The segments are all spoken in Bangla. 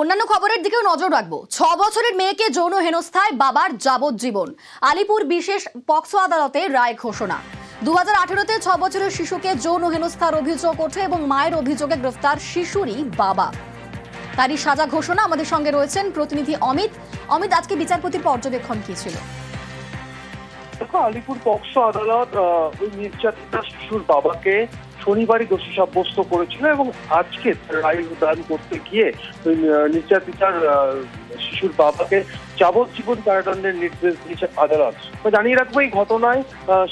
অন্যান্য খবরের দিকেও নজর রাখব। ছ বছরের মেয়েকে যৌন হেনস্থায় বাবার যাবজ্জীবন। আলিপুর বিশেষ পক্সো আদালতে রায় ঘোষণা। দু হাজার আঠেরোতে ছ বছরের শিশুকে যৌন হেনস্থার অভিযোগ ওঠে এবং মায়ের অভিযোগে গ্রেফতার শিশুরই বাবা। তারই সাজা ঘোষণা আমাদের সঙ্গে রয়েছেন প্রতিনিধি অমিত। অমিত, আজকে বিচারপতির পর্যবেক্ষণ কি ছিল? দেখো, আলিপুর পক্সো আদালত নির্যাতিতা শিশুর বাবাকে শনিবারই দোষী সাব্যস্ত করেছিল এবং আজকে রায় দান করতে গিয়ে নির্যাতিতার শিশুর বাবাকে যাবজ্জীবন কারাদণ্ডের নির্দেশ দিয়েছে আদালত। জানিয়ে রাখব, এই ঘটনায়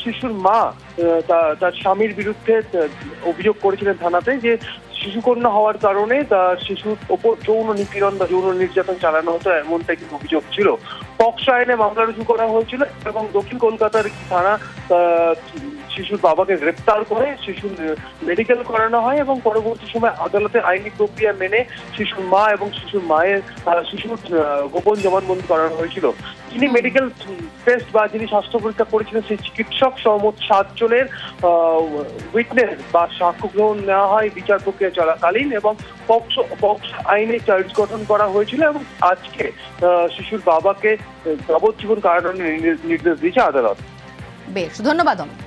শিশুর মা তার স্বামীর বিরুদ্ধে অভিযোগ করেছিলেন থানাতে যে শিশুকন্যা হওয়ার কারণে তার শিশুর ওপর যৌন নিপীড়ন বা যৌন নির্যাতন চালানো হতো, এমনটাই কিন্তু অভিযোগ ছিল। পক্সো আইনে মামলা রুজু করা হয়েছিল এবং দক্ষিণ কলকাতার থানা শিশুর বাবাকে গ্রেপ্তার করে শিশুর মেডিকেল করানো হয় এবং পরবর্তী সময় আদালতে আইনি প্রক্রিয়া মেনে শিশুর মা এবং শিশুর মায়ের শিশুর গোপন জবানবন্দি করানো হয়েছিল। যিনি মেডিকেল টেস্ট বা যিনি স্বাস্থ্য পরীক্ষা করেছিলেন, সেই চিকিৎসক সহ সাতজনের উইটনেস বা সাক্ষ্য গ্রহণ নেওয়া হয় বিচার প্রক্রিয়া চলাকালীন এবং পক্সো, পক্স আইনে চার্জ গঠন করা হয়েছিল এবং আজকে শিশুর বাবাকে যাবজ্জীবন কারাদণ্ডের নির্দেশ দিয়েছে আদালত। বেশ ধন্যবাদ অমিত।